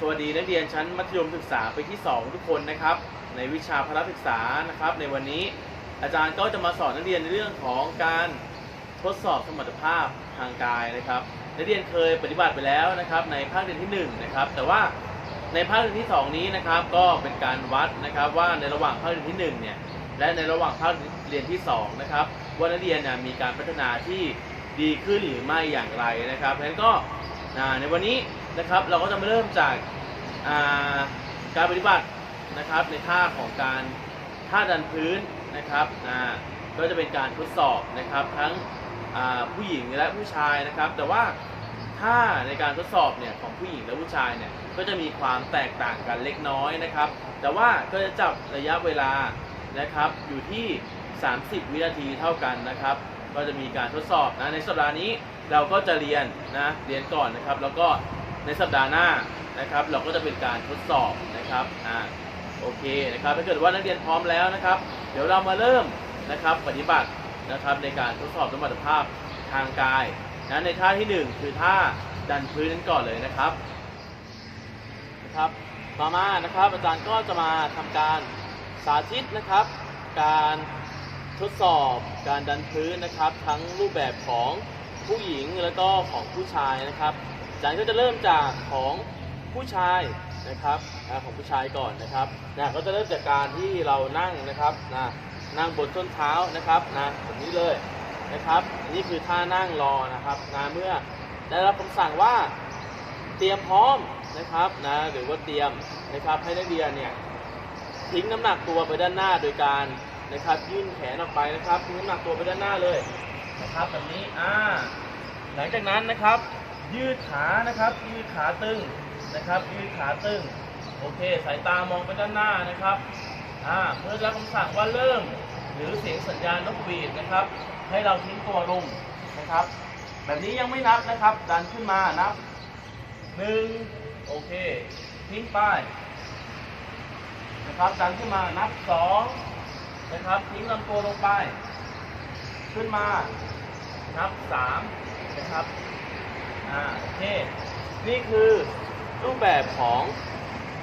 สวัสดีนักเรียนชั้นมัธยมศึกษาปีที่ 2 ทุกคนนะครับ ในวิชาพละศึกษานะครับ ในวันนี้อาจารย์ก็จะมาสอนนักเรียนในเรื่องของการทดสอบสมรรถภาพทางกายนะครับ นักเรียนเคยปฏิบัติไปแล้วนะครับ ในภาคเรียนที่1นะครับแต่ว่าในภาคเรียนที่ 2 นี้นะครับ ก็เป็นการวัดนะครับว่าในระหว่างภาคเรียนที่1เนี่ยและในระหว่างภาคเรียนที่2นะครับว่านักเรียนนะมีการพัฒนาที่ดีขึ้นหรือไม่อย่างไรนะครับเพราะฉะนั้นก็ในวันนี้ นะครับ เราก็จะมาเริ่มจากาการปฏิบัตินะครับในท่าของการท่าดันพื้นนะครับอ่าก็จะเป็นการทดสอบนะครับทั้งผู้หญิงและผู้ชายนะครับ แต่ว่าท่าในการทดสอบเนี่ยของผู้หญิงและผู้ชายเนี่ยก็จะมีความแตกต่างกันเล็กน้อยนะครับ แต่ว่าก็จะจับระยะเวลานะครับอยู่ที่ 30 วินาทีเท่ากันนะครับ ก็จะมีการทดสอบนะในสัปดาห์นี้เราก็จะเรียนนะเรียนก่อนนะครับ แล้วก็ ในสัปดาห์หน้านะครับ เราก็จะเป็นการทดสอบนะครับอ่าโอเคนะครับถ้าเกิดว่านักเรียนพร้อมแล้วนะครับ เดี๋ยวเรามาเริ่มนะครับปฏิบัตินะครับในการทดสอบสมรรถภาพทางกายนะในท่าที่หนึ่งคือท่าดันพื้นนั้นก่อนเลยนะครับนะครับต่อมานะครับอาจารย์ก็จะมาทำการสาธิตนะครับ การทดสอบการดันพื้นนะครับ ทั้งรูปแบบของผู้หญิงแล้วก็ของผู้ชายนะครับ อาจารย์ก็จะเริ่มจากของผู้ชายนะครับของผู้ชายก่อนนะครับนะก็จะเริ่มจากการที่เรานั่งนะครับนะนั่งบนส้นเท้านะครับนะแบบนี้เลยนะครับ นี่คือท่านั่งรอนะครับนะเมื่อได้รับคำสั่งว่าเตรียมพร้อมนะครับนะหรือว่าเตรียมนะครับให้นักเรียนเนี่ยทิ้งน้ำหนักตัวไปด้านหน้าโดยการนะครับยื่นแขนออกไปนะครับทิ้งน้ำหนักตัวไปด้านหน้าเลยนะครับแบบนี้อ่าหลังจากนั้นนะครับ ยืดขานะครับ ยืดขาตึงนะครับ ยืดขาตึง โอเค สายตามองไปด้านหน้านะครับ อ่า เมื่อรับคำสั่งว่าเริ่ม หรือเสียงสัญญาณนกหวีดนะครับ ให้เราทิ้งตัวลงนะครับ แบบนี้ยังไม่นับนะครับ ดันขึ้นมานับหนึ่งโอเค ทิ้งไปนะครับ ดันขึ้นมานับสองนะครับ ทิ้งลำตัวลงไป ขึ้นมานับสามนะครับ อ่าโอเคนี่คือรูปแบบของ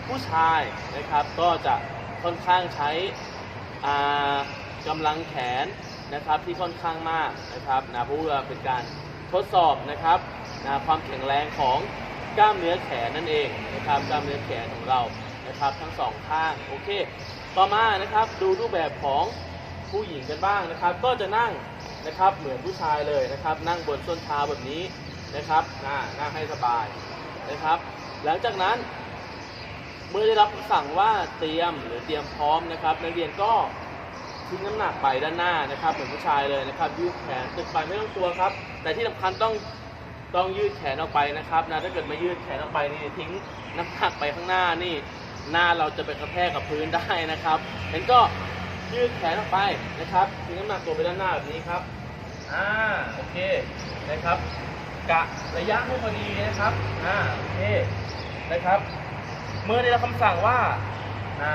ผู้ชายนะครับ ก็จะค่อนข้างใช้อ่ากำลังแขนนะครับที่ค่อนข้างมากนะครับนะเพราะว่าเป็นการทดสอบนะครับนะความแข็งแรงของกล้ามเนื้อแขนนั่นเองนะครับกล้ามเนื้อแขนของเรานะครับ ทั้งสองข้างโอเค ต่อมานะครับดูรูปแบบของผู้หญิงกันบ้างนะครับ ก็จะนั่งนะครับเหมือนผู้ชายเลยนะครับ นั่งบนส้นเท้าแบบนี้ นะครับน่านั่งให้สบายนะครับ หลังจากนั้น เมื่อได้รับสั่งว่าเตรียมหรือเตรียมพร้อมนะครับนักเรียนก็ทิ้งน้ำหนักไปด้านหน้านะครับ เหมือนผู้ชายเลยนะครับ ยืดแขนตึกไปไม่ต้องกลัวครับ แต่ที่สำคัญต้องต้องยืดแขนออกไปนะครับนะถ้าเกิดไม่ยืดแขนออกไปนี่ทิ้งน้ำหนักไปข้างหน้านี่ หน้าเราจะไปกระแทกกับพื้นได้นะครับงั้นก็ยืดแขนออกไปนะครับทิ้งน้ำหนักตัวไปด้านหน้าแบบนี้ครับอ่าโอเคนะครับ กะระยะให้พอดีนะครับ อ่าโอเคนะครับ เมื่อได้รับคำสั่งว่าอ่า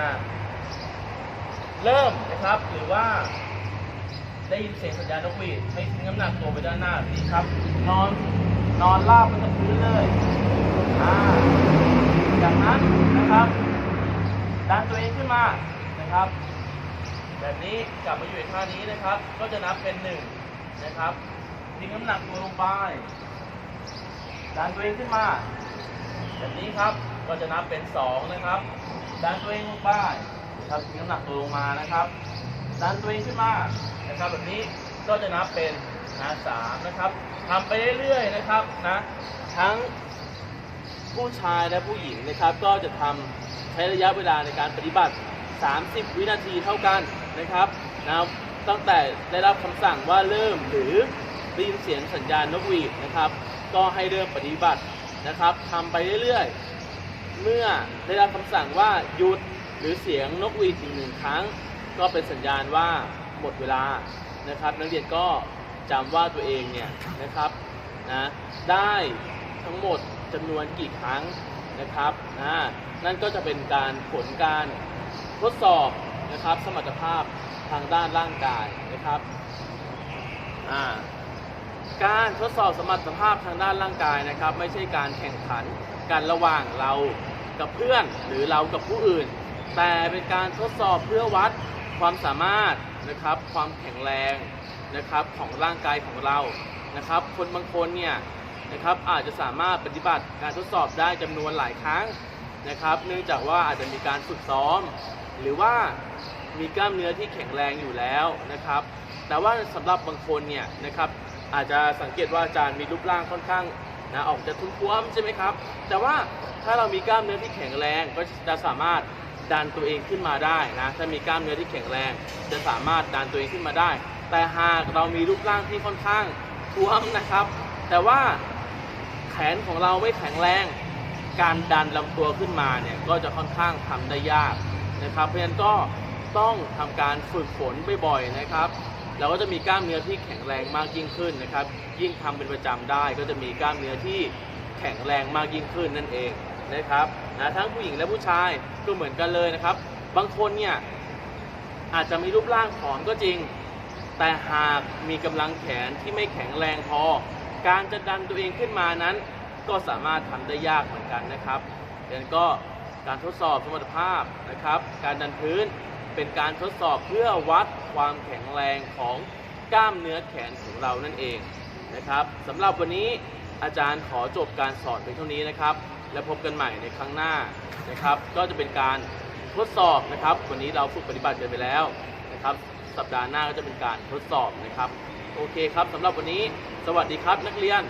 เริ่มนะครับ หรือว่า ได้ยินเสียงสัญญาณนกหวีดให้ทิ้งน้ำหนักตัวไปด้านหน้าแบบนี้ครับ นอน นอนราบไปกับพื้นเลย อ่า จากนั้นนะครับ ดันตัวเองขึ้นมานะครับ แบบนี้กลับมาอยู่ในท่านี้นะครับ ก็จะนับเป็นหนึ่งนะครับทิ้งน้ำหนักตัวลงไป ดันตัวเองขึ้นมา แบบนี้ครับ ก็จะนับเป็นสองนะครับ ดันตัวเองลงไปครับทิ้งน้ำหนักตัวลงมานะครับ ดันตัวเองขึ้นมานะครับ แบบนี้ก็จะนับเป็นนะสามนะครับทำไปเรื่อยๆนะครับนะ ทั้งผู้ชายและผู้หญิงนะครับ ก็จะทำใช้ระยะเวลาในการปฏิบัติ 30 วินาทีเท่ากันนะครับนะตั้งแต่ได้รับคำสั่งว่าเริ่มหรือ ได้ยินเสียงสัญญาณนกหวีดนะครับ ก็ให้เริ่มปฏิบัตินะครับทำไปเรื่อยๆ เมื่อได้รับคำสั่งว่าหยุดหรือเสียงนกหวีดอีกหนึ่งครั้ง ก็เป็นสัญญาณว่าหมดเวลานะครับนักเรียนก็จำว่าตัวเองเนี่ยนะครับนะได้ทั้งหมดจำนวนกี่ครั้งนะครับอ่านั่นก็จะเป็นการผลการทดสอบนะครับ สมรรถภาพทางด้านร่างกายนะครับอ่า การทดสอบสมรรถภาพทางด้านร่างกายนะครับ ไม่ใช่การแข่งขันกันระหว่างเรากับเพื่อนหรือเรากับผู้อื่น แต่เป็นการทดสอบเพื่อวัดความสามารถนะครับ ความแข็งแรงนะครับของร่างกายของเรานะครับ คนบางคนเนี่ยนะครับอาจจะสามารถปฏิบัติการทดสอบได้จำนวนหลายครั้งนะครับ เนื่องจากว่าอาจจะมีการฝึกซ้อม หรือว่ามีกล้ามเนื้อที่แข็งแรงอยู่แล้วนะครับ แต่ว่าสำหรับบางคนเนี่ยนะครับ อาจจะสังเกตว่าจารย์มีรูปร่างค่อนข้างนะออกจะทุ้มท้วมๆใช่ไหมครับ แต่ว่าถ้าเรามีกล้ามเนื้อที่แข็งแรงก็จะสามารถดันตัวเองขึ้นมาได้นะถ้ามีกล้ามเนื้อที่แข็งแรง จะสามารถดันตัวเองขึ้นมาได้ แต่หากเรามีรูปร่างที่ค่อนข้างท้วมนะครับ แต่ว่าแขนของเราไม่แข็งแรง การดันลำตัวขึ้นมาเนี่ยก็จะค่อนข้างทำได้ยากนะครับ เพราะฉะนั้นก็ต้องทำการฝึกฝนบ่อยๆนะครับ เราก็จะมีกล้ามเนื้อที่แข็งแรงมากยิ่งขึ้นนะครับ ยิ่งทำเป็นประจำได้ก็จะมีกล้ามเนื้อที่แข็งแรงมากยิ่งขึ้นนั่นเองนะครับนะทั้งผู้หญิงและผู้ชายก็เหมือนกันเลยนะครับ บางคนเนี่ยอาจจะมีรูปร่างผอมก็จริง แต่หากมีกำลังแขนที่ไม่แข็งแรงพอ การจะดันตัวเองขึ้นมานั้น ก็สามารถทำได้ยากเหมือนกันนะครับดังนั้นก็การทดสอบสมรรถภาพนะครับ การดันพื้น เป็นการทดสอบเพื่อวัดความแข็งแรงของกล้ามเนื้อแขนของเรานั่นเองนะครับสำหรับวันนี้อาจารย์ขอจบการสอนเพียงเท่านี้นะครับ และพบกันใหม่ในครั้งหน้านะครับ ก็จะเป็นการทดสอบนะครับ วันนี้เราฝึกปฏิบัติกันไปแล้วนะครับ สัปดาห์หน้าก็จะเป็นการทดสอบนะครับ โอเคครับสำหรับวันนี้ สวัสดีครับนักเรียน